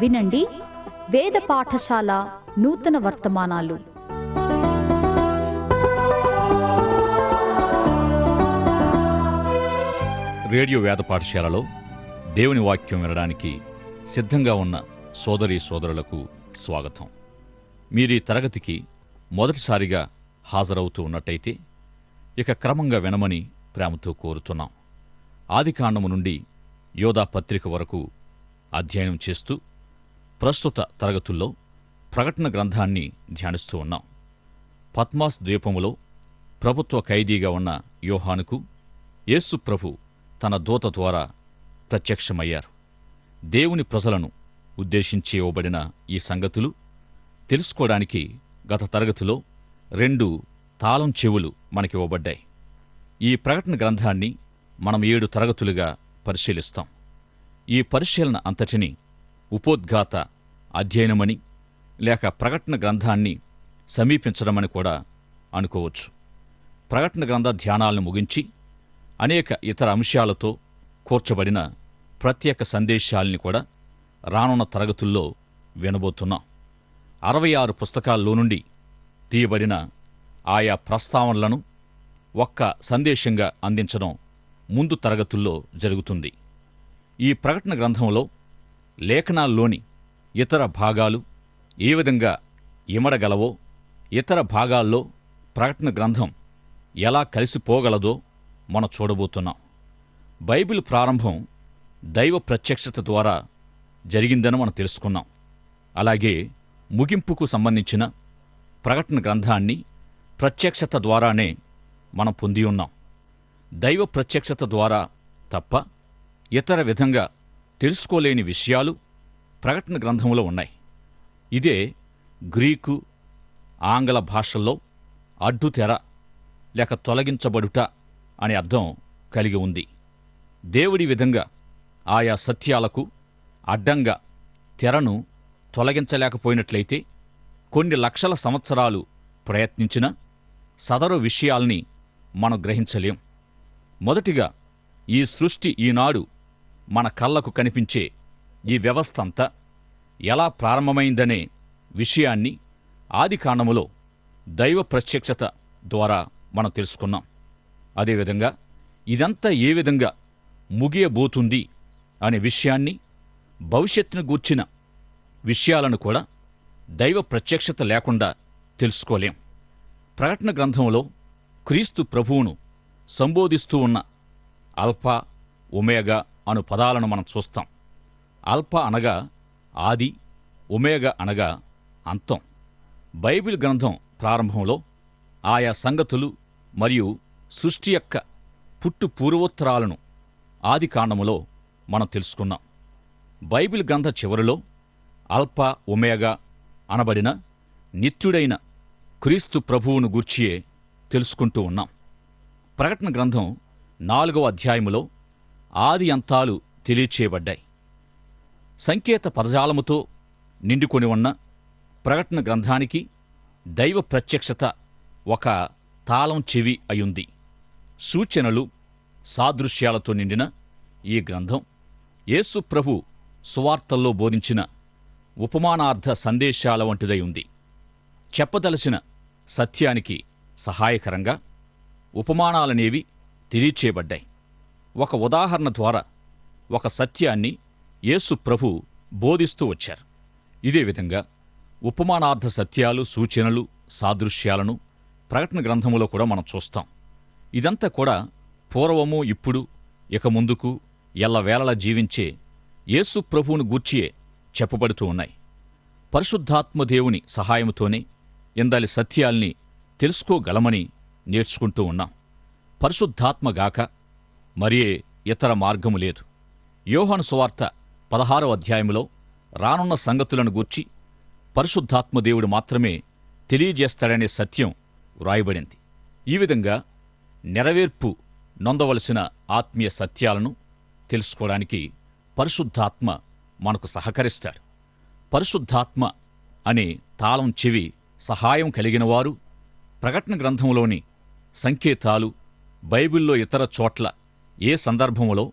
వినండి. వేద పాఠశాల నూతన వర్తమానాలు. రేడియో వేద పాఠశాలలో దేవుని వాక్యం వినడానికి సిద్ధంగా ఉన్న సోదరి సోదరులకు స్వాగతం. మీరు ఈ తరగతికి మొదటిసారిగా హాజరవుతూ ఉన్నట్టయితే ఇక క్రమంగా వినమని ప్రేమతో కోరుతున్నాం. ఆదికాండము నుండి యోధా పత్రిక వరకు అధ్యయనం చేస్తూ ప్రస్తుత తరగతుల్లో ప్రకటన గ్రంథాన్ని ధ్యానిస్తూ ఉన్నాం. పద్మాస్ ద్వీపములో ప్రభుత్వ ఖైదీగా ఉన్న యోహానుకు యేసు ప్రభు తన దూత ద్వారా ప్రత్యక్షమయ్యారు. దేవుని ప్రజలను ఉద్దేశించి ఇవ్వబడిన ఈ సంగతులు తెలుసుకోవడానికి గత తరగతిలో రెండు తాళం చెవులు మనకివ్వబడ్డాయి ఈ ప్రకటన గ్రంథాన్ని మనం ఏడు తరగతులుగా పరిశీలిస్తాం. ఈ పరిశీలన అంతటిని ఉపోద్ఘాత అధ్యయనమని లేక ప్రకటన గ్రంథాన్ని సమీపించడమని కూడా అనుకోవచ్చు. ప్రకటన గ్రంథ ధ్యానాలను ముగించి అనేక ఇతర అంశాలతో కూర్చబడిన ప్రత్యేక సందేశాల్ని కూడా రానున్న తరగతుల్లో వినబోతున్నాం. అరవై ఆరు పుస్తకాల్లో నుండి తీయబడిన ఆయా ప్రస్తావనలను ఒక్క సందేశంగా అందించడం ముందు తరగతుల్లో జరుగుతుంది. ఈ ప్రకటన గ్రంథంలో లేఖనాల్లోని ఇతర భాగాలు ఏ విధంగా ఇమడగలవో ఇతర భాగాల్లో ప్రకటన గ్రంథం ఎలా కలిసిపోగలదో మనం చూడబోతున్నాం. బైబిల్ ప్రారంభం దైవ ప్రత్యక్షత ద్వారా జరిగిందని మనం తెలుసుకున్నాం. అలాగే ముగింపుకు సంబంధించిన ప్రకటన గ్రంథాన్ని ప్రత్యక్షత ద్వారానే మనం పొంది ఉన్నాం. దైవ ప్రత్యక్షత ద్వారా తప్ప ఇతర విధంగా తెలుసుకోలేని విషయాలు ప్రకటన గ్రంథంలో ఉన్నాయి. ఇదే గ్రీకు ఆంగ్ల భాషల్లో అడ్డుతెర లేక తొలగించబడుట అనే అర్థం కలిగి ఉంది. దేవుడి విధంగా ఆయా సత్యాలకు అడ్డంగా తెరను తొలగించలేకపోయినట్లయితే కొన్ని లక్షల సంవత్సరాలు ప్రయత్నించిన సదరు విషయాల్ని మనం గ్రహించలేం. మొదటిగా ఈ సృష్టి ఈనాడు మన కళ్ళకు కనిపించే ఈ వ్యవస్థ అంతా ఎలా ప్రారంభమైందనే విషయాన్ని ఆదికాండములో దైవ ప్రత్యక్షత ద్వారా మనం తెలుసుకున్నాం. అదేవిధంగా ఇదంతా ఏ విధంగా ముగియబోతుంది అనే విషయాన్ని భవిష్యత్తును గూర్చిన విషయాలను కూడా దైవ ప్రత్యక్షత లేకుండా తెలుసుకోలేం. ప్రకటన గ్రంథంలో క్రీస్తు ప్రభువును సంబోధిస్తూ ఉన్న అల్ఫా ఒమేగా అను పదాలను మనం చూస్తాం. అల్ప అనగా ఆది ఉమేగ అనగా అంతం. బైబిల్ గ్రంథం ప్రారంభంలో ఆయా సంగతులు మరియు సృష్టి యొక్క పుట్టు పూర్వోత్తరాలను ఆది కాండములో మనం తెలుసుకున్నాం. బైబిల్ గ్రంథ చివరిలో అల్ప ఒమేగా అనబడిన నిత్యుడైన క్రీస్తు ప్రభువును గూర్చియే తెలుసుకుంటూ ఉన్నాం. ప్రకటన గ్రంథం నాలుగవ అధ్యాయములో ఆది అంతాలు తెలియచేయబడ్డాయి. సంకేత పదజాలముతో నిండుకొని ఉన్న ప్రకటన గ్రంథానికి దైవ ప్రత్యక్షత ఒక తాళం చెవి అయుంది. సూచనలు సాదృశ్యాలతో నిండిన ఈ గ్రంథం యేసు ప్రభు సువార్తల్లో బోధించిన ఉపమానార్థ సందేశాల వంటిదై ఉంది. చెప్పదలసిన సత్యానికి సహాయకరంగా ఉపమానాలనేవి తెలియచేయబడ్డాయి. ఒక ఉదాహరణ ద్వారా ఒక సత్యాన్ని యేసు ప్రభు బోధిస్తూ వచ్చారు. ఇదే విధంగా ఉపమానార్థ సత్యాలు సూచనలు సాదృశ్యాలను ప్రకటన గ్రంథములో కూడా మనం చూస్తాం. ఇదంతా కూడా పూర్వము ఇప్పుడు ఇక ముందుకు ఎల్లవేళలా జీవించే యేసు ప్రభువును గూర్చియే చెప్పబడుతూ ఉన్నాయి. పరిశుద్ధాత్మదేవుని సహాయంతోనే సహాయముతోనే ఇందాలి సత్యాల్ని తెలుసుకోగలమని నేర్చుకుంటూ ఉన్నాం. పరిశుద్ధాత్మగాక మరియే ఇతర మార్గము లేదు. యోహాను సువార్త పదహారవ అధ్యాయములో రానున్న సంగతులను గూర్చి పరిశుద్ధాత్మదేవుడు మాత్రమే తెలియజేస్తాడనే సత్యం వ్రాయబడింది. ఈ విధంగా నెరవేర్పు నొందవలసిన ఆత్మీయ సత్యాలను తెలుసుకోవడానికి పరిశుద్ధాత్మ మనకు సహకరిస్తాడు పరిశుద్ధాత్మ అనే తాళం చెవి సహాయం కలిగినవారు ప్రకటన గ్రంథంలోని సంకేతాలు బైబిల్లో ఇతర చోట్ల ఏ సందర్భంలో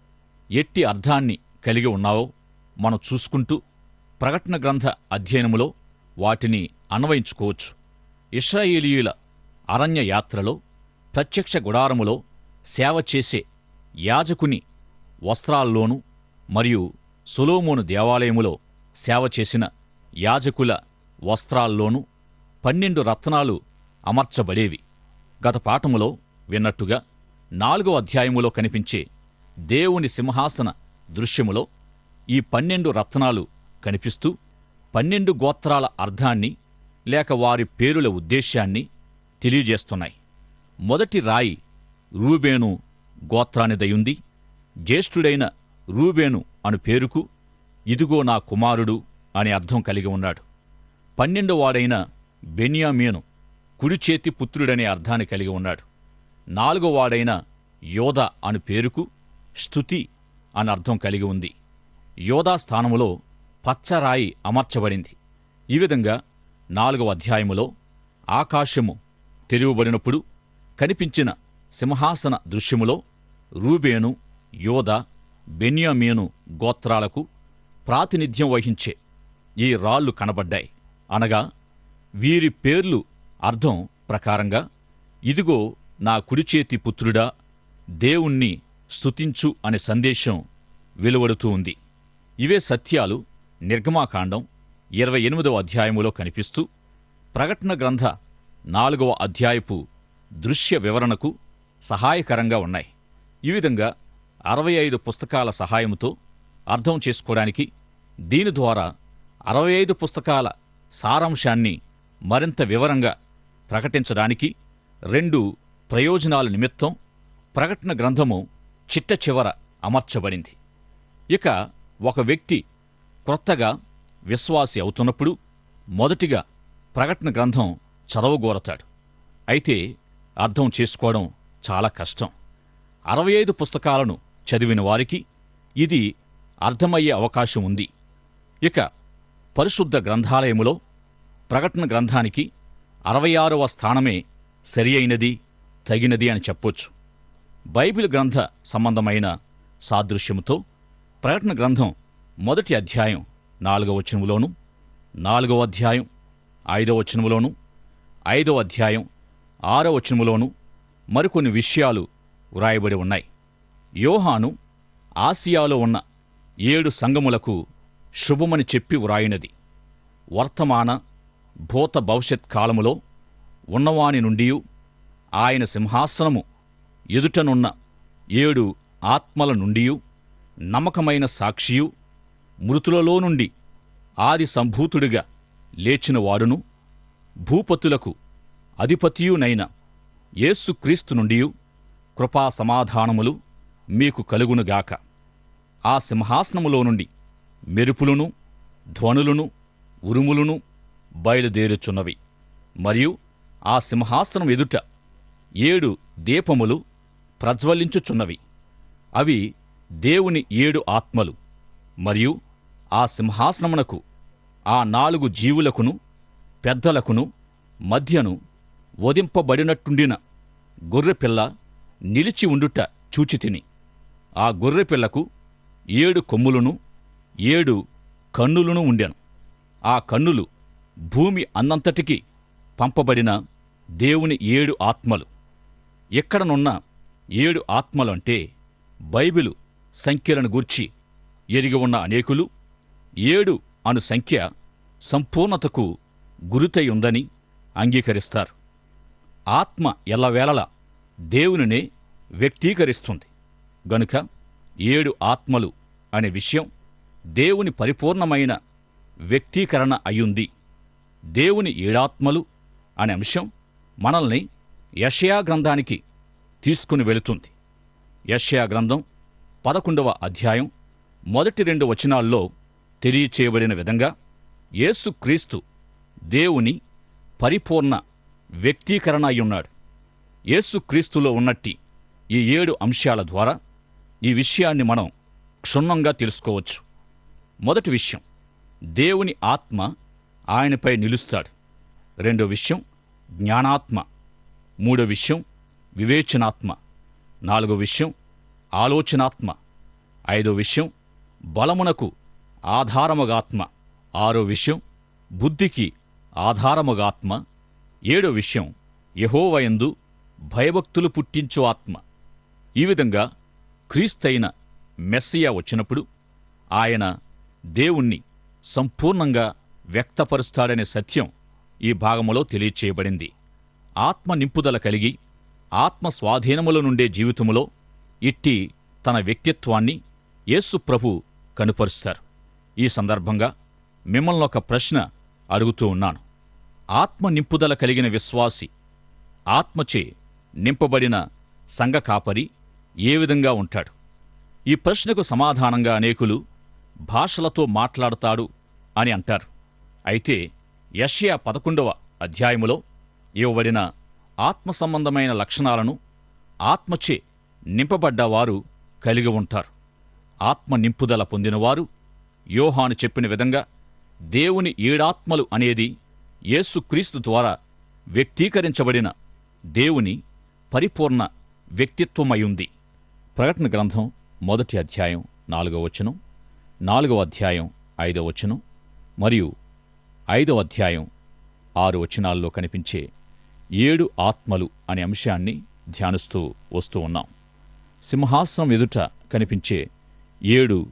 ఎట్టి అర్థాన్ని కలిగి ఉన్నావో మనం చూసుకుంటూ ప్రకటన గ్రంథ అధ్యయనములో వాటిని అన్వయించుకోవచ్చు. ఇస్రాయేలీయుల అరణ్య యాత్రలో ప్రత్యక్ష గుడారములో సేవ చేసే యాజకుని వస్త్రాల్లోనూ మరియు సులోమోను దేవాలయములో సేవ చేసిన యాజకుల వస్త్రాల్లోనూ పన్నెండు రత్నాలు అమర్చబడేవి. గత పాఠములో విన్నట్టుగా నాలుగో అధ్యాయములో కనిపించే దేవుని సింహాసన దృశ్యములో ఈ పన్నెండు రత్నాలు కనిపిస్తూ పన్నెండు గోత్రాల అర్థాన్ని లేక వారి పేరుల ఉద్దేశ్యాన్ని తెలియజేస్తున్నాయి. మొదటి రాయి రూబేను గోత్రానిదయుంది. జ్యేష్ఠుడైన రూబేను అను పేరుకు ఇదిగో నా కుమారుడు అనే అర్థం కలిగి ఉన్నాడు. పన్నెండోవాడైన బెన్యామీను కుడిచేతి పుత్రుడనే అర్థాన్ని కలిగి ఉన్నాడు. నాలుగో వాడైన యోధ అను పేరుకు స్థుతి అని అర్థం కలిగి ఉంది. యోధా స్థానములో పచ్చరాయి అమర్చబడింది. ఈ విధంగా నాలుగవ అధ్యాయములో ఆకాశము తెరివబడినప్పుడు కనిపించిన సింహాసన దృశ్యములో రూబేను యోధ బెన్యామీను గోత్రాలకు ప్రాతినిధ్యం వహించే ఈ రాళ్ళు కనబడ్డాయి. అనగా వీరి పేర్లు అర్థం ప్రకారంగా ఇదిగో నా కుడిచేతి పుత్రుడా దేవుణ్ణి స్తుతించు అనే సందేశం వెలువడుతూ ఉంది. ఇవే సత్యాలు నిర్గమాకాండం ఇరవై ఎనిమిదవ అధ్యాయములో కనిపిస్తూ ప్రకటన గ్రంథ నాలుగవ అధ్యాయపు దృశ్య వివరణకు సహాయకరంగా ఉన్నాయి. ఈ విధంగా అరవై ఐదు పుస్తకాల సహాయంతో అర్థం చేసుకోవడానికి దీని ద్వారా అరవై ఐదు పుస్తకాల సారాంశాన్ని మరింత వివరంగా ప్రకటించడానికి రెండు ప్రయోజనాల నిమిత్తం ప్రకటన గ్రంథము చిట్ట చివర అమర్చబడింది. ఇక ఒక వ్యక్తి క్రొత్తగా విశ్వాసి అవుతున్నప్పుడు మొదటిగా ప్రకటన గ్రంథం చదవగోరతాడు. అయితే అర్థం చేసుకోవడం చాలా కష్టం. అరవై ఐదు పుస్తకాలను చదివిన వారికి ఇది అర్థమయ్యే అవకాశం ఉంది. ఇక పరిశుద్ధ గ్రంథాలయములో ప్రకటన గ్రంథానికి అరవై ఆరవ స్థానమే సరి అయినది తగినది అని చెప్పొచ్చు. బైబిల్ గ్రంథ సంబంధమైన సాదృశ్యముతో ప్రకటన గ్రంథం మొదటి అధ్యాయం నాలుగవ వచనములోను నాలుగవ అధ్యాయం ఐదవ వచనములోను ఐదవ అధ్యాయం ఆరవ వచనములోను మరికొన్ని విషయాలు వ్రాయబడి ఉన్నాయి. యోహాను ఆసియాలో ఉన్న ఏడు సంఘములకు శుభమని చెప్పి వ్రాయినది. వర్తమాన భూత భవిష్యత్ కాలములో ఉన్నవాని నుండి ఆయన సింహాసనము ఎదుటనున్న ఏడు ఆత్మల నుండియు నమ్మకమైన సాక్షియు మృతులలో నుండి ఆది సంభూతుడిగా లేచినవాడును భూపతులకు అధిపతియునైన యేసుక్రీస్తు నుండి కృపా సమాధానములు మీకు కలుగునుగాక ఆ సింహాసనములో నుండి మెరుపులును ధ్వనులును ఉరుములును బయలుదేరుచున్నవి. మరియు ఆ సింహాసనం ఎదుట ఏడు దీపములు ప్రజ్వలించుచున్నవి. అవి దేవుని ఏడు ఆత్మలు. మరియు ఆ సింహాసనమునకు ఆ నాలుగు జీవులకును పెద్దలకును మధ్యను వధింపబడినట్టుండిన గొర్రెపిల్ల నిలిచి ఉండుట చూచితిని. ఆ గొర్రెపిల్లకు ఏడు కొమ్ములును ఏడు కన్నులను ఉండెను. ఆ కన్నులు భూమి అన్నంతటికి పంపబడిన దేవుని ఏడు ఆత్మలు. ఎక్కడనున్న ఏడు ఆత్మలంటే బైబిలు సంఖ్యలను గూర్చి ఎరిగి ఉన్న అనేకులు ఏడు అను సంఖ్య సంపూర్ణతకు గురితై ఉందని అంగీకరిస్తారు. ఆత్మ ఎల్లవేళలా దేవునినే వ్యక్తీకరిస్తుంది. గనుక ఏడు ఆత్మలు అనే విషయం దేవుని పరిపూర్ణమైన వ్యక్తీకరణ అయ్యుంది. దేవుని ఏడాత్మలు అనే అంశం మనల్ని యషయా గ్రంథానికి తీసుకుని వెళుతుంది. యషయా గ్రంథం పదకొండవ అధ్యాయం మొదటి రెండు వచనాల్లో తెలియచేయబడిన విధంగా యేసుక్రీస్తు దేవుని పరిపూర్ణ వ్యక్తీకరణ అయ్యున్నాడు యేసుక్రీస్తులో ఉన్నట్టి ఈ ఏడు అంశాల ద్వారా ఈ విషయాన్ని మనం క్షుణ్ణంగా తెలుసుకోవచ్చు. మొదటి విషయం దేవుని ఆత్మ ఆయనపై నిలుస్తాడు. రెండో విషయం జ్ఞానాత్మ. మూడో విషయం వివేచనాత్మ. నాలుగో విషయం ఆలోచనాత్మ. ఐదో విషయం బలమునకు ఆధారముగాత్మ. ఆరో విషయం బుద్ధికి ఆధారముగాత్మ. ఏడో విషయం యహోవయందు భయభక్తులు పుట్టించు ఆత్మ. ఈ విధంగా క్రీస్తైన మెస్సియా వచ్చినప్పుడు ఆయన దేవుణ్ణి సంపూర్ణంగా వ్యక్తపరుస్తాడనే సత్యం ఈ భాగములో తెలియచేయబడింది. ఆత్మ నింపుదల కలిగి ఆత్మ స్వాధీనములో నుండే జీవితములో ఇట్టి తన వ్యక్తిత్వాన్ని యేసు ప్రభు కనుపరుస్తారు. ఈ సందర్భంగా మిమ్మల్ని ఒక ప్రశ్న అడుగుతూ ఉన్నాను. ఆత్మ నింపుదల కలిగిన విశ్వాసి ఆత్మచే నింపబడిన సంఘ కాపరి ఏ విధంగా ఉంటాడు? ఈ ప్రశ్నకు సమాధానంగా అనేకులు భాషలతో మాట్లాడతాడు అని అంటారు. అయితే యష్యా పదకొండవ అధ్యాయములో ఇవ్వబడిన ఆత్మ సంబంధమైన లక్షణాలను ఆత్మచే నింపబడ్డవారు కలిగి ఉంటారు. ఆత్మ నింపుదల పొందినవారు యోహాను చెప్పిన విధంగా దేవుని ఏడాత్మలు అనేది యేసుక్రీస్తు ద్వారా వ్యక్తీకరించబడిన దేవుని పరిపూర్ణ వ్యక్తిత్వమయుంది ప్రకటన గ్రంథం మొదటి అధ్యాయం నాలుగవ వచనం నాలుగవ అధ్యాయం ఐదవ వచనం మరియు ఐదవ అధ్యాయం ఆరు వచనాల్లో కనిపించే ఏడు ఆత్మలు అనే అంశాన్ని ధ్యానిస్తూ వస్తూ ఉన్నాం. సింహాసనం ఎదుట కనిపించే ఏడు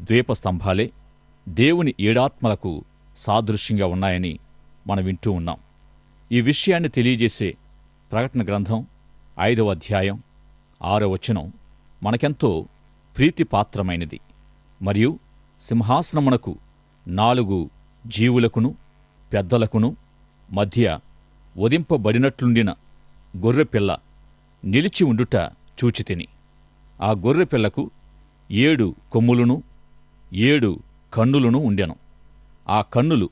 ద్వీపస్తంభాలే దేవుని ఏడాత్మలకు సాదృశ్యంగా ఉన్నాయని మనం వింటూ ఉన్నాం. ఈ విషయాన్ని తెలియజేసే ప్రకటన గ్రంథం ఐదవ అధ్యాయం ఆరో వచనం మనకెంతో ప్రీతిపాత్రమైనది. మరియు సింహాసనమునకు నాలుగు జీవులకును పెద్దలకును మధ్య వదింపబడినట్లుండిన గొర్రెపిల్ల నిలిచి ఉండుట చూచితిని. ఆ గొర్రెపిల్లకు ఏడు కొమ్ములును ఏడు కన్నులను ఉండెను. ఆ కన్నులు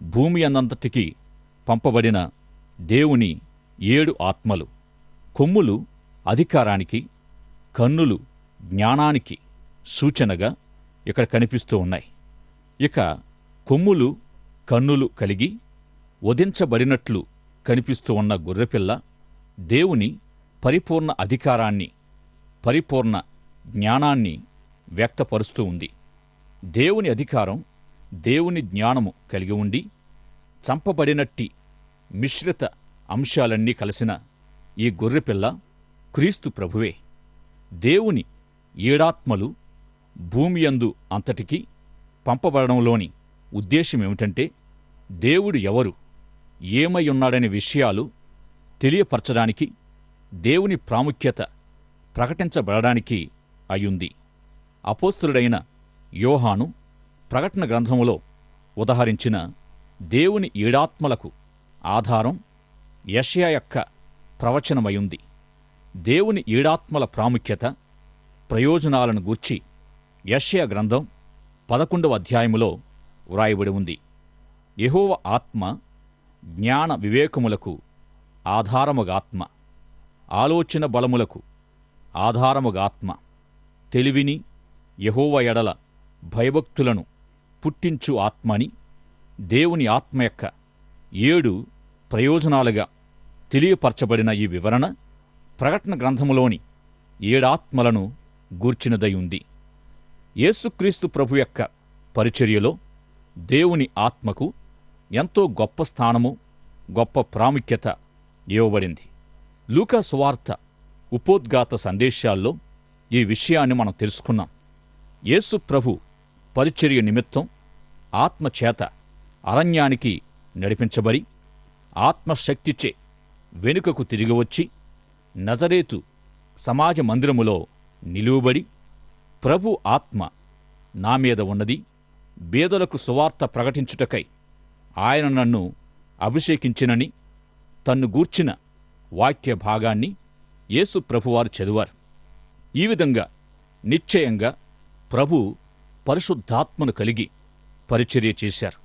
భూమి అన్నంతటికి పంపబడిన దేవుని ఏడు ఆత్మలు. కొమ్ములు అధికారానికి కన్నులు జ్ఞానానికి సూచనగా ఇక్కడ కనిపిస్తూ ఉన్నాయి. ఇక కొమ్ములు కన్నులు కలిగి వధించబడినట్లు కనిపిస్తూ ఉన్న గొర్రెపిల్ల దేవుని పరిపూర్ణ అధికారాన్ని పరిపూర్ణ జ్ఞానాన్ని వ్యక్తపరుస్తూ ఉంది. దేవుని అధికారం దేవుని జ్ఞానము కలిగి ఉండి చంపబడినట్టి మిశ్రిత అంశాలన్నీ కలిసిన ఈ గొర్రెపిల్ల క్రీస్తు ప్రభువే. దేవుని ఏడాత్మలు భూమియందు అంతటికీ పంపబడడంలోని ఉద్దేశమేమిటంటే దేవుడు ఎవరు? ఏమై ఉన్నాడనే విషయాలు తెలియపరచడానికి దేవుని ప్రాముఖ్యత ప్రకటించబడడానికి అయ్యుంది. అపోస్తుడైన యోహాను ప్రకటన గ్రంథములో ఉదహరించిన దేవుని ఈడాత్మలకు ఆధారం యషయా యొక్క ప్రవచనమయుంది దేవుని ఈడాత్మల ప్రాముఖ్యత ప్రయోజనాలను గూర్చి యషయా గ్రంథం పదకొండవ అధ్యాయములో వ్రాయబడి ఉంది. యహోవ ఆత్మ జ్ఞాన వివేకములకు ఆధారముగాత్మ ఆలోచన బలములకు ఆధారముగాత్మ తెలివిని యహోవ ఎడల భయభక్తులను పుట్టించు ఆత్మని దేవుని ఆత్మ యొక్క ఏడు ప్రయోజనాలుగా తెలియపరచబడిన ఈ వివరణ ప్రకటన గ్రంథములోని ఏడాత్మలను గూర్చినదై ఉంది. యేసుక్రీస్తు ప్రభు యొక్క పరిచర్యలో దేవుని ఆత్మకు ఎంతో గొప్ప స్థానము గొప్ప ప్రాముఖ్యత ఇవ్వబడింది. లూకా సువార్త ఉపోద్ఘాత సందేశాల్లో ఈ విషయాన్ని మనం తెలుసుకున్నాం. యేసు ప్రభు పరిచర్య నిమిత్తం ఆత్మచేత అరణ్యానికి నడిపించబడి ఆత్మశక్తిచే వెనుకకు తిరిగి వచ్చి నజరేతు సమాజ మందిరములో నిలువబడి ప్రభు ఆత్మ నా మీద ఉన్నది బేదలకు సువార్త ప్రకటించుటకై ఆయన నన్ను అభిషేకించినని తన్ను గూర్చిన వాక్య భాగాన్ని యేసు ప్రభువారు చదివారు. ఈ విధంగా నిశ్చయంగా ప్రభు పరిశుద్ధాత్మను కలిగి పరిచర్య చేశారు.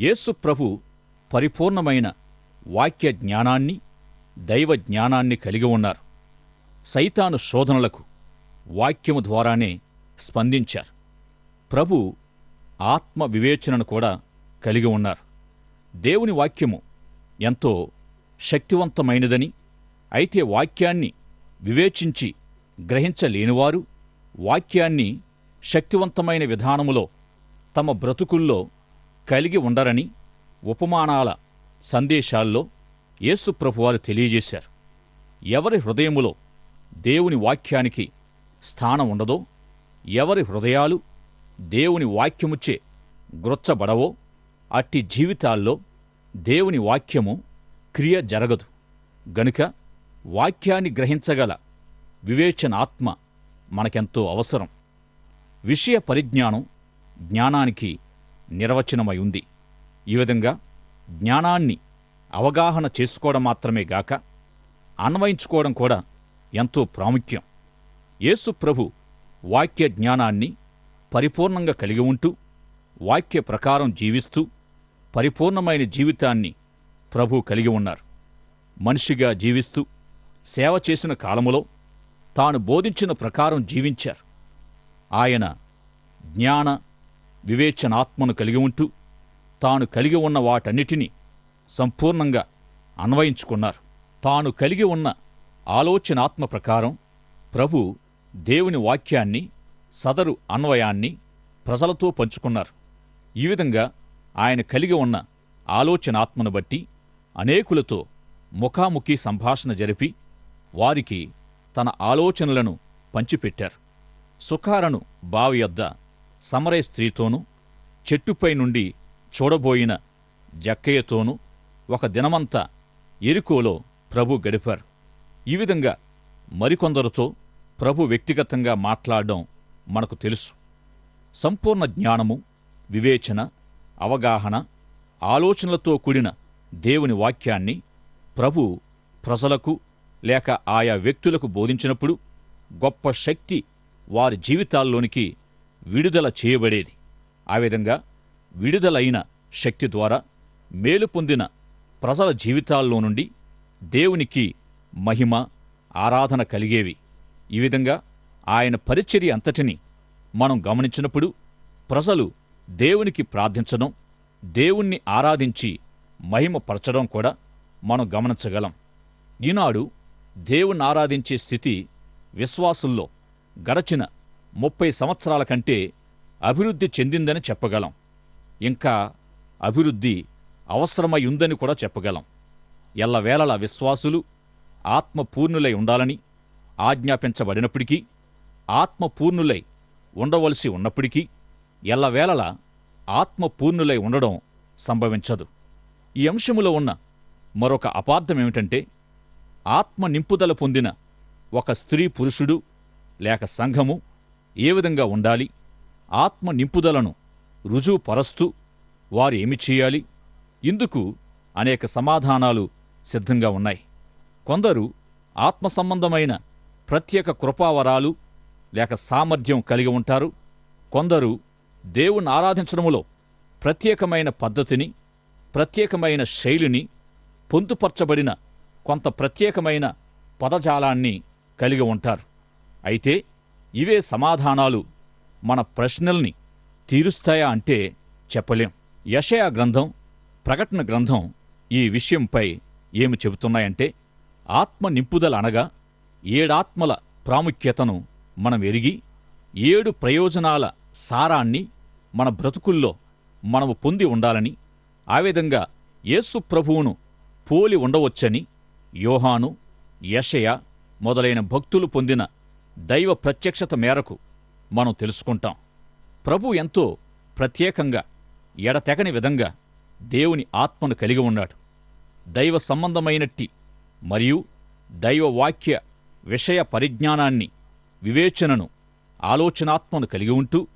యేసు ప్రభు పరిపూర్ణమైన వాక్య జ్ఞానాన్ని దైవ జ్ఞానాన్ని కలిగి ఉన్నారు. సైతాను శోధనలకు వాక్యము ద్వారానే స్పందించారు. ప్రభు ఆత్మ వివేచనను కూడా కలిగి ఉన్నారు. దేవుని వాక్యము ఎంతో శక్తివంతమైనదని అయితే వాక్యాన్ని వివేచించి గ్రహించలేనివారు వాక్యాన్ని శక్తివంతమైన విధానములో తమ బ్రతుకుల్లో కలిగి ఉండరని ఉపమానాల సందేశాల్లో యేసు ప్రభువారు తెలియజేశారు. ఎవరి హృదయములో దేవుని వాక్యానికి స్థానం ఉండదో ఎవరి హృదయాలు దేవుని వాక్యముచే గ్రొచ్చబడవో అట్టి జీవితాల్లో దేవుని వాక్యము క్రియ జరగదు. గనుక వాక్యాన్ని గ్రహించగల వివేచనాత్మ మనకెంతో అవసరం. విషయ పరిజ్ఞానం జ్ఞానానికి నిర్వచనమై ఉంది. ఈ విధంగా జ్ఞానాన్ని అవగాహన చేసుకోవడం మాత్రమే గాక అన్వయించుకోవడం కూడా ఎంతో ప్రాముఖ్యం. యేసు ప్రభు వాక్య జ్ఞానాన్ని పరిపూర్ణంగా కలిగి ఉంటూ వాక్య ప్రకారం జీవిస్తూ పరిపూర్ణమైన జీవితాన్ని ప్రభు కలిగి ఉన్నారు. మనిషిగా జీవిస్తూ సేవ చేసిన కాలములో తాను బోధించిన ప్రకారం జీవించారు. ఆయన జ్ఞాన వివేచనాత్మను కలిగి ఉంటూ తాను కలిగి ఉన్న వాటన్నిటినీ సంపూర్ణంగా అన్వయించుకున్నారు. తాను కలిగి ఉన్న ఆలోచనాత్మ ప్రకారం ప్రభు దేవుని వాక్యాన్ని సదరు అన్వయాన్ని ప్రజలతో పంచుకున్నారు. ఈ విధంగా ఆయన కలిగి ఉన్న ఆలోచనాత్మను బట్టి అనేకులతో ముఖాముఖి సంభాషణ జరిపి వారికి తన ఆలోచనలను పంచిపెట్టారు. సుఖారను బావి యొద్ద సమరయ స్త్రీతోనూ చెట్టుపై నుండి చూడబోయిన జక్కయ్యతోనూ ఒక దినమంతా ఎరుకోలో ప్రభు గడిపారు. ఈ విధంగా మరికొందరితో ప్రభు వ్యక్తిగతంగా మాట్లాడడం మనకు తెలుసు. సంపూర్ణ జ్ఞానము వివేచన అవగాహన ఆలోచనలతో కూడిన దేవుని వాక్యాన్ని ప్రభు ప్రజలకు లేక ఆయా వ్యక్తులకు బోధించినప్పుడు గొప్ప శక్తి వారి జీవితాల్లోనికి విడుదల చేయబడేది. ఆ విధంగా విడుదలైన శక్తి ద్వారా మేలు పొందిన ప్రజల జీవితాల్లో నుండి దేవునికి మహిమ ఆరాధన కలిగేవి. ఈ విధంగా ఆయన పరిచర్య అంతటిని మనం గమనించినప్పుడు ప్రజలు దేవునికి ప్రార్థించడం దేవుణ్ణి ఆరాధించి మహిమపరచడం కూడా మనం గమనించగలం. ఈనాడు దేవుణ్ణి ఆరాధించే స్థితి విశ్వాసుల్లో గడచిన ముప్పై సంవత్సరాల కంటే అభివృద్ధి చెందిందని చెప్పగలం. ఇంకా అభివృద్ధి అవసరమై ఉందని కూడా చెప్పగలం. ఎల్లవేళల విశ్వాసులు ఆత్మపూర్ణులై ఉండాలని ఆజ్ఞాపించబడినప్పటికీ ఆత్మపూర్ణులై ఉండవలసి ఉన్నప్పటికీ ఎల్లవేళలా ఆత్మపూర్ణులై ఉండడం సంభవించదు. ఈ అంశములో ఉన్న మరొక అపార్థమేమిటంటే ఆత్మ నింపుదల పొందిన ఒక స్త్రీ పురుషుడు లేక సంఘము ఏ విధంగా ఉండాలి ఆత్మ నింపుదలను రుజువుపరస్తూ వారు ఏమి చేయాలి ఇందుకు అనేక సమాధానాలు సిద్ధంగా ఉన్నాయి. కొందరు ఆత్మ సంబంధమైన ప్రత్యేక కృపావరాలు లేక సామర్థ్యం కలిగి ఉంటారు కొందరు దేవుణ్ణి ఆరాధించడములో ప్రత్యేకమైన పద్ధతిని ప్రత్యేకమైన శైలిని పొందుపరచబడిన కొంత ప్రత్యేకమైన పదజాలాన్ని కలిగి ఉంటారు. అయితే ఇవే సమాధానాలు మన ప్రశ్నల్ని తీరుస్తాయా అంటే చెప్పలేం. యషయా గ్రంథం ప్రకటన గ్రంథం ఈ విషయంపై ఏమి చెబుతున్నాయంటే ఆత్మ నింపుదల అనగా ఏడాత్మల ప్రాముఖ్యతను మనం ఎరిగి ఏడు ప్రయోజనాల సారాన్ని మన బ్రతుకుల్లో మనము పొంది ఉండాలని ఆ విధంగా యేసు ప్రభువును పోలి ఉండవచ్చని యోహాను యషయ మొదలైన భక్తులు పొందిన దైవ ప్రత్యక్షత మేరకు మనం తెలుసుకుంటాం. ప్రభు ఎంతో ప్రత్యేకంగా ఎడతెగని విధంగా దేవుని ఆత్మను కలిగి ఉన్నాడు. దైవ సంబంధమైనట్టి మరియు దైవ వాక్య విషయ పరిజ్ఞానాన్ని వివేచనను ఆలోచనాత్మను కలిగి ఉంటూ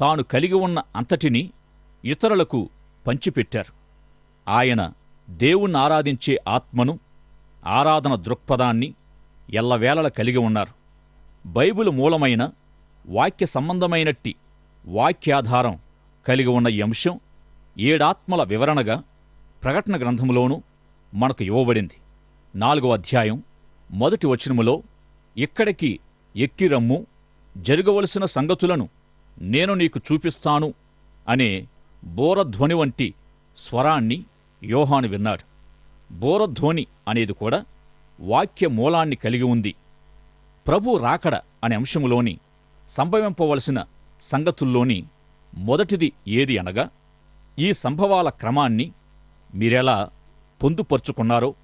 తాను కలిగి ఉన్న అంతటినీ ఇతరులకు పంచిపెట్టారు. ఆయన దేవుణ్ణి ఆరాధించే ఆత్మను ఆరాధన దృక్పథాన్ని ఎల్లవేళల కలిగి ఉన్నారు. బైబిలు మూలమైన వాక్య సంబంధమైనట్టి వాక్యాధారం కలిగి ఉన్న ఈ అంశం ఏడాత్మల వివరణగా ప్రకటన గ్రంథములోనూ మనకు ఇవ్వబడింది. నాలుగో అధ్యాయం మొదటి వచనములో ఇక్కడికి ఎక్కిరమ్ము జరగవలసిన సంగతులను నేను నీకు చూపిస్తాను అనే బోరధ్వని వంటి స్వరాన్ని యోహాను విన్నాడు. బోరధ్వని అనేది కూడా వాక్య మూలాన్ని కలిగి ఉంది. ప్రభు రాకడ అనే అంశములోని సంభవింపవలసిన సంగతుల్లోని మొదటిది ఏది అనగా ఈ సంభవాల క్రమాన్ని మీరెలా పొందుపరుచుకున్నారో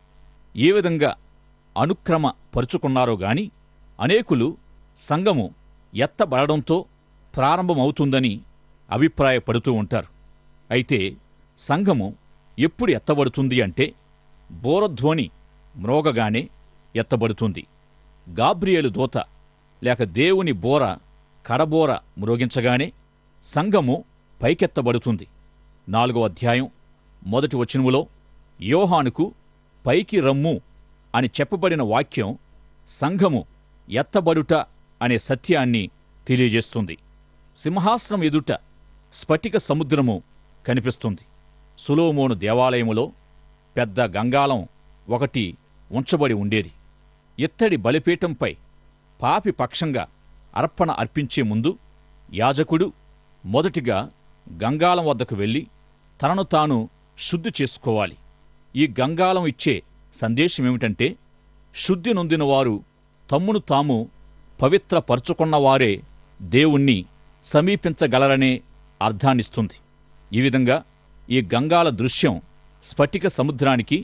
ఏ విధంగా అనుక్రమ పరుచుకున్నారో గాని అనేకులు సంఘము ఎత్తబడడంతో ప్రారంభమవుతుందని అభిప్రాయపడుతూ ఉంటారు. అయితే సంఘము ఎప్పుడు ఎత్తబడుతుంది అంటే బోరధ్వని మ్రోగగానే ఎత్తబడుతుంది. గాబ్రియేలు దూత లేక దేవుని బోర కడబోర మ్రోగించగానే సంఘము పైకెత్తబడుతుంది. నాలుగో అధ్యాయం మొదటి వచనములో యోహానుకు పైకి రమ్ము అని చెప్పబడిన వాక్యం సంఘము ఎత్తబడుట అనే సత్యాన్ని తెలియజేస్తుంది. సింహాసనం ఎదుట స్ఫటిక సముద్రము కనిపిస్తుంది. సులోమోను దేవాలయములో పెద్ద గంగాళం ఒకటి ఉంచబడి ఉండేది. ఇత్తడి బలిపీఠంపై పాపి పక్షంగా అర్పణ అర్పించే ముందు యాజకుడు మొదటిగా గంగాళం వద్దకు వెళ్ళి తనను తాను శుద్ధి చేసుకోవాలి. ఈ గంగాళం ఇచ్చే సందేశమేమిటంటే శుద్ధి నొందినవారు తమ్మును తాము పవిత్రపరుచుకున్నవారే దేవుణ్ణి సమీపించగలరనే అర్థాన్నిస్తుంది. ఈ విధంగా ఈ గంగాల దృశ్యం స్ఫటిక సముద్రానికి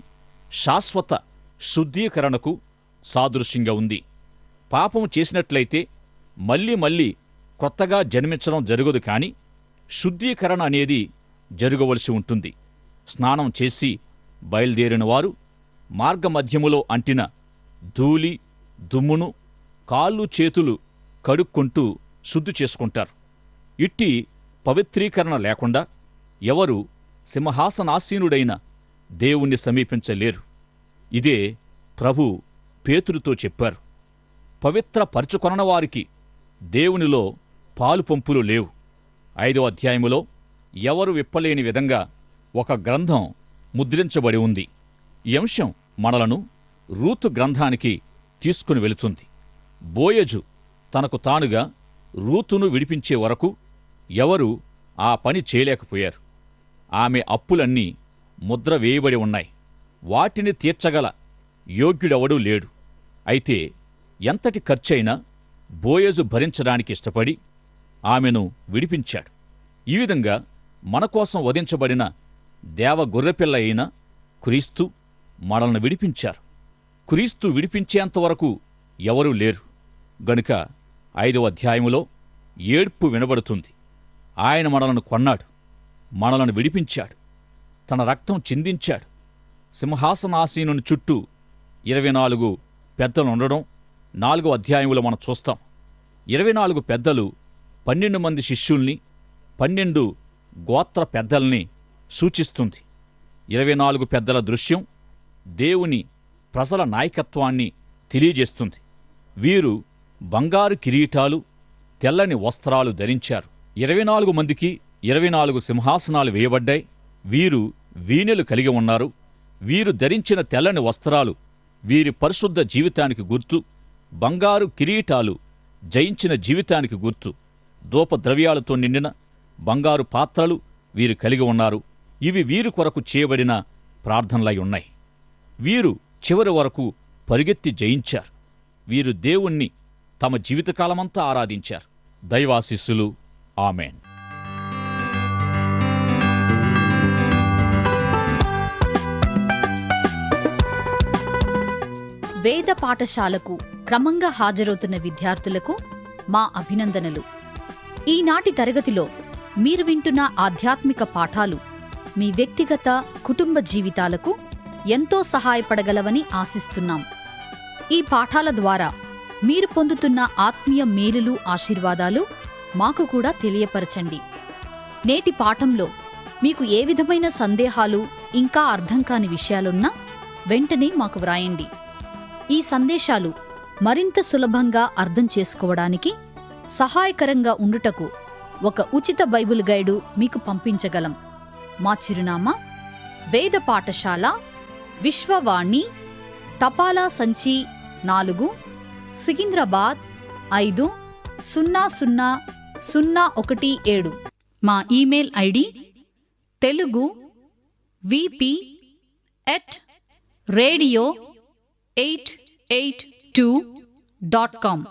శాశ్వత శుద్ధీకరణకు సాదృశ్యంగా ఉంది. పాపం చేసినట్లయితే మళ్ళీ మళ్ళీ కొత్తగా జన్మించడం జరగదు కాని శుద్ధీకరణ అనేది జరగవలసి ఉంటుంది. స్నానం చేసి బయలుదేరిన వారు మార్గమధ్యములో అంటిన ధూళి దుమ్మును కాళ్ళు చేతులు కడుక్కుంటూ శుద్ధి చేసుకుంటారు. ఇట్టి పవిత్రీకరణ లేకుండా ఎవరు సింహాసనాసీనుడైన దేవుణ్ణి సమీపించలేరు. ఇదే ప్రభు పేతురుతో చెప్పారు. పవిత్ర పరుచుకొననవారికి దేవునిలో పాలు పంపులు లేవు. ఐదో అధ్యాయములో ఎవరు విప్పలేని విధంగా ఒక గ్రంథం ముద్రించబడి ఉంది. ఈ అంశం మనలను రూతు గ్రంథానికి తీసుకుని వెళుతుంది. బోయజు తనకు తానుగా రూతును విడిపించే వరకు ఎవరు ఆ పని చేయలేకపోయారు. ఆమె అప్పులన్నీ ముద్ర వేయబడి ఉన్నాయి. వాటిని తీర్చగల యోగ్యుడెవడూ లేడు. అయితే ఎంతటి ఖర్చైనా బోయజు భరించడానికి ఇష్టపడి ఆమెను విడిపించాడు. ఈ విధంగా మన కోసం వధించబడిన దేవ గొర్రెపిల్ల అయిన క్రీస్తు మనల్ని విడిపించారు. క్రీస్తు విడిపించేంతవరకు ఎవరూ లేరు. గనుక ఐదవ అధ్యాయములో ఏడ్పు వినబడుతుంది. ఆయన మనలను కొన్నాడు మనలను విడిపించాడు తన రక్తం చిందించాడు. సింహాసనాసీనుని చుట్టూ ఇరవై నాలుగు పెద్దలు ఉండడం నాలుగో అధ్యాయములో మనం చూస్తాం. ఇరవై నాలుగు పెద్దలు పన్నెండు మంది శిష్యుల్ని పన్నెండు గోత్ర పెద్దల్ని సూచిస్తుంది. ఇరవై నాలుగు పెద్దల దృశ్యం దేవుని ప్రజల నాయకత్వాన్ని తెలియజేస్తుంది. వీరు బంగారు కిరీటాలు తెల్లని వస్త్రాలు ధరించారు. ఇరవై నాలుగు మందికి ఇరవై నాలుగు సింహాసనాలు వేయబడ్డాయి. వీరు వీణెలు కలిగి ఉన్నారు. వీరు ధరించిన తెల్లని వస్త్రాలు వీరి పరిశుద్ధ జీవితానికి గుర్తు. బంగారు కిరీటాలు జయించిన జీవితానికి గుర్తు. దూపద్రవ్యాలతో నిండిన బంగారు పాత్రలు వీరు కలిగి ఉన్నారు. ఇవి వీరి కొరకు చేయబడిన ప్రార్థనలై ఉన్నాయి. వీరు చివరి వరకు పరిగెత్తి జయించారు. వీరు దేవుణ్ణి తమ జీవితకాలమంతా ఆరాధించారు. దైవాశిస్సులు ఆమెన్. వేద పాఠశాలకు క్రమంగా హాజరవుతున్న విద్యార్థులకు మా అభినందనలు. ఈనాటి తరగతిలో మీరు వింటున్న ఆధ్యాత్మిక పాఠాలు మీ వ్యక్తిగత కుటుంబ జీవితాలకు ఎంతో సహాయపడగలవని ఆశిస్తున్నాం. ఈ పాఠాల ద్వారా మీరు పొందుతున్న ఆత్మీయ మేలులు ఆశీర్వాదాలు మాకు కూడా తెలియపరచండి. నేటి పాఠంలో మీకు ఏ విధమైన సందేహాలు ఇంకా అర్థం కాని విషయాలున్నా వెంటనే మాకు వ్రాయండి. ఈ సందేశాలు మరింత సులభంగా అర్థం చేసుకోవడానికి సహాయకరంగా ఉండుటకు ఒక ఉచిత బైబిల్ గైడు మీకు పంపించగలం. మా చిరునామా వేద పాఠశాల విశ్వవాణి తపాలా సంచి నాలుగు సికింద్రాబాద్ ఐదు సున్నా సున్నా సున్నా ఒకటి ఏడు. మా email ID Telugu VP at radio eight eight two dot com.